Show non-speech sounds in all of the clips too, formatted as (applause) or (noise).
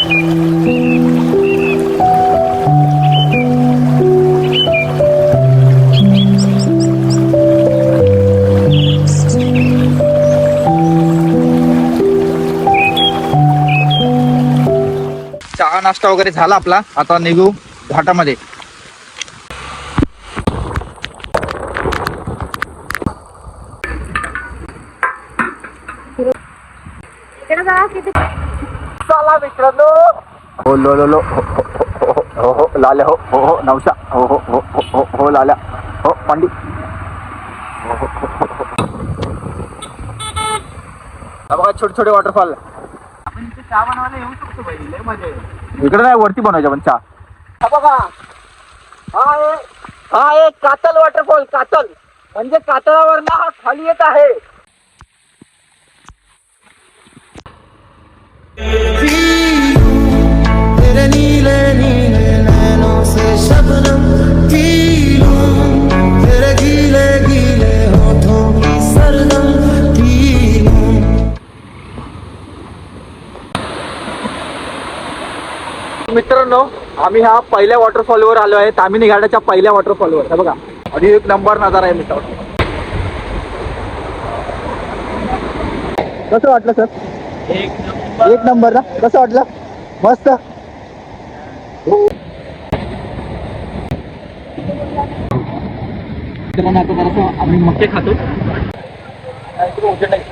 चहा नाश्ता वगैरे झाला आपला. आता निघू घाटामध्ये. चला मित्रांनो हो लो लो लो हो हो हो हो हो हो लाल्या हो हो हो नवशा हो हो हो हो हो हो लाल्या हो पांडी हो हो हो हो हो हा बघा छोटे छोटे वॉटरफॉल आपण इथे चहा बनवायला येऊ शकतो मजा येईल इकडे नाही वरती बनवायचं पण चहा हा बघा हा एक हा एक कातल वॉटरफॉल कातल म्हणजे कातळावर हा खाली येत आहे तेरे नीले नीले नैनों से शबनम पी लूं तेरे गीले गीले होठों की सरगम पी लूं मित्रांनो आम्ही ह्या पहिल्या वॉटरफॉलवर आलो आहे. तामिनी घाटाच्या पहिल्या वॉटरफॉलवर हे बघा. आणि एक नंबर नजारा आहे मित्रांनो. कसं वाटलं सर एक एक नंबर ना? कसं वाटलं? मस्त. आम्ही मक्के खातो नाही, इकडे नाही.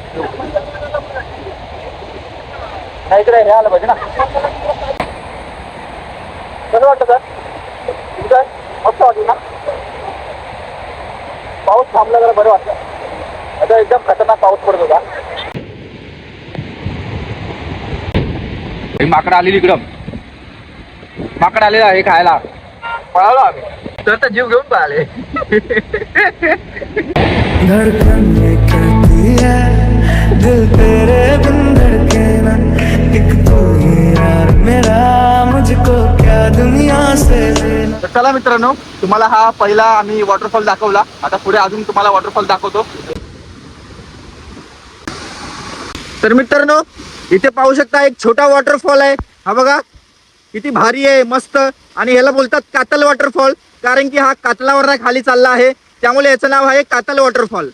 नाही, इकडे हे आलं पाहिजे ना कसं वाटतं सर तुमचं मस्त वाटलं ना पाऊस थांबला जरा बरं वाटलं. आता एकदम खतरनाक पाऊस पडत होता. माकडं आलेली इकडं. माकडं आलेलं आहे खायला. पळालो आम्ही. तर तर जीव घेऊन पळाले. धड़कन ये कहती है दिल तेरे बिन धड़के ना. एक तू ही यार मेरा. मुझको क्या दुनिया से लेना. तर चला मित्रांनो तुम्हाला हा पहिला आम्ही वॉटरफॉल दाखवला. आता पुढे अजून तुम्हाला वॉटरफॉल दाखवतो. तर मित्रांनो इथे पाहू शकता एक छोटा वॉटरफॉल आहे. हा बघा किती भारी आहे मस्त. आणि ह्याला बोलतात कातल वॉटरफॉल कारण की हा कातलावर खाली चालला आहे. त्यामुळे याचं नाव आहे कातल वॉटरफॉल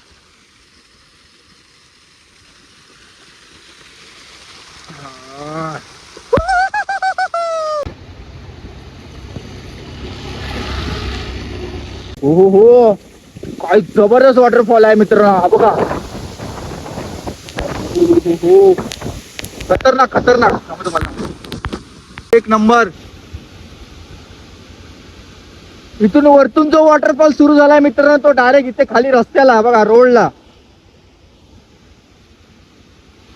हो हो काय जबरदस्त वॉटरफॉल आहे मित्रांनो हा बघा. हो. खतरनाक खतरनाक. एक नंबर. इथून वरतून जो वॉटरफॉल सुरू झालाय मित्रांनो तो डायरेक्ट इथे खाली रस्त्याला बघा रोडला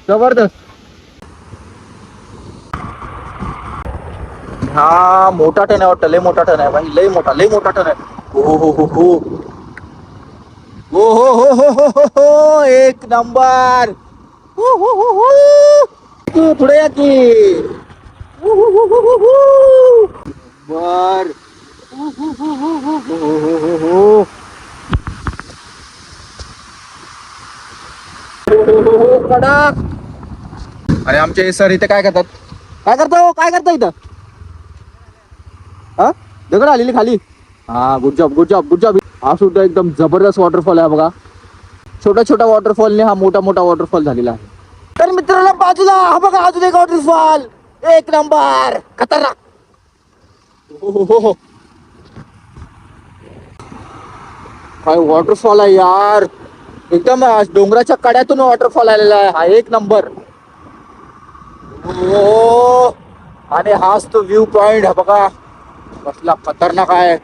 जबरदस्त. हा मोठा टन आहे वाटतं. लय मोठा टन आहे भाई. लय मोठा लय मोठा टन आहे. हो हो हो हो. हो हो हो हो हो हो हो. एक नंबर. हो हो हो हो. की पुढे या की. बर. कडक. अरे आमचे सर इथे काय करतात? काय करतो हो? काय करता इथं? हा? दगड आलेली खाली. हा good job good job good job हा सुद्धा एकदम जबरदस्त वॉटरफॉल आहे बघा. छोटा छोटा वॉटरफॉलने हा मोठा मोठा वॉटरफॉल झालेला आहे. तर मित्रांनो बाजूला हा बघा अजून एक वॉटरफॉल एक नंबर खतरनाक. हो, हो, हो, काय वॉटरफॉल आहे यार. एकदम डोंगराच्या कड्यातून वॉटरफॉल आलेला आहे. हा एक नंबर हो. आणि हाच तो व्ह्यू पॉइंट हा बघा. कसला खतरनाक आहे.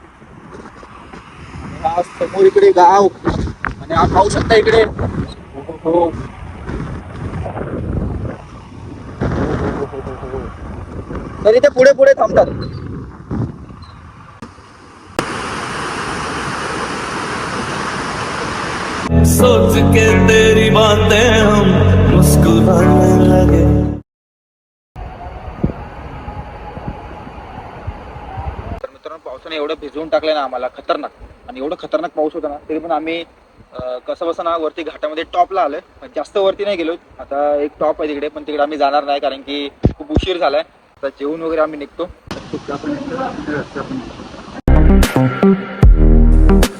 हा समोर इकडे गाव. आणि हा पाहू शकता इकडे. हो, हो, तर इथे पुढे पुढे थांबतात. सोच के तेरी बातें हम मुस्कुराने लगे। तर मित्रांनो पावसाने एवढं भिजवून टाकलं ना आम्हाला खतरनाक. आणि एवढं खतरनाक पाऊस होता ना तरी पण आम्ही कसं बसं ना वरती घाटामध्ये टॉपला आलोय. जास्त वरती नाही गेलो आता एक टॉप आहे तिकडे पण तिकडे आम्ही जाणार नाही कारण की खूप उशीर झालाय. आता जेवून वगैरे आम्ही निघतो.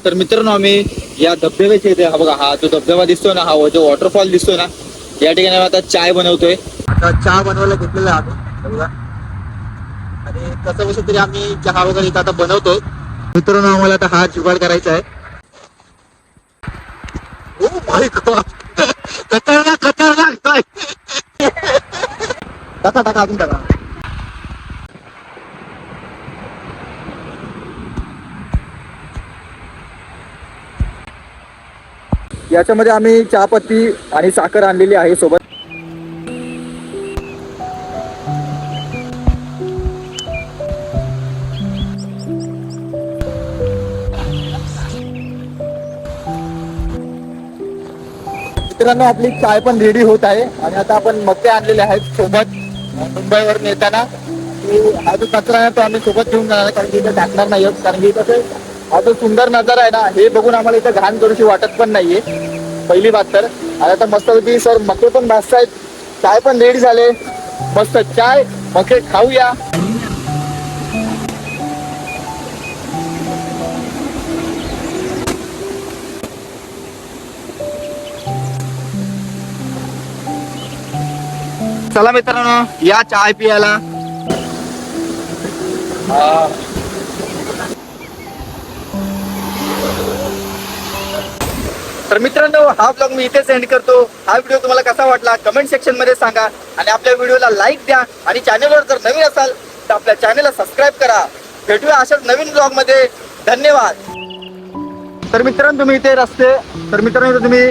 तर मित्रांनो आम्ही या धबधब्याच्या इथे हा बघा हा जो धबधबा दिसतोय ना हा जो वॉटरफॉल दिसतोय ना या ठिकाणी आता चाय बनवतोय. आता चहा बनवायला घेतलेला आहे आम्ही बघा. आणि कसं कसं तरी आम्ही चहा वगैरे इथं आता बनवतोय. मित्रांनो आम्हाला आता हा जुगाड करायचा आहे. ओ माय (laughs) खतरनाक खतरनाक (laughs) टाका टाका अजून टाका. याच्यामध्ये आम्ही चहापत्ती आणि साखर आणलेली आहे सोबत. मित्रांनो आपली चाय पण रेडी होत आहे. आणि आता आपण मक्के आणलेले आहेत सोबत. मुंबईवरून येताना. हा जो कचरा आहे तो आम्ही सोबत घेऊन जाणार कारण की इथे टाकणार नाही कारण की कसं हा जो सुंदर नजारा आहे ना हे बघून आम्हाला इथं घाण करूशी वाटत पण नाहीये. पहिली बात तर. आणि आता मस्त सर मके पण भाजत आहेत चाय पण रेडी झाले. मस्त चाय मके खाऊया. चला मित्रांनो या चाय पियाला. तर मित्रांनो हा ब्लॉग मी इथे सेंड करतो. हा व्हिडिओ तुम्हाला कसा वाटला कमेंट सेक्शनमध्ये सांगा. आणि आपल्या व्हिडिओला लाईक द्या. आणि चॅनलवर जर नवीन असाल तर आपल्या चॅनलला सबस्क्राईब करा. भेटूया अशाच नवीन ब्लॉगमध्ये. धन्यवाद. तर मित्रांनो तुम्ही इथे रस्ते तर मित्रांनो तुम्ही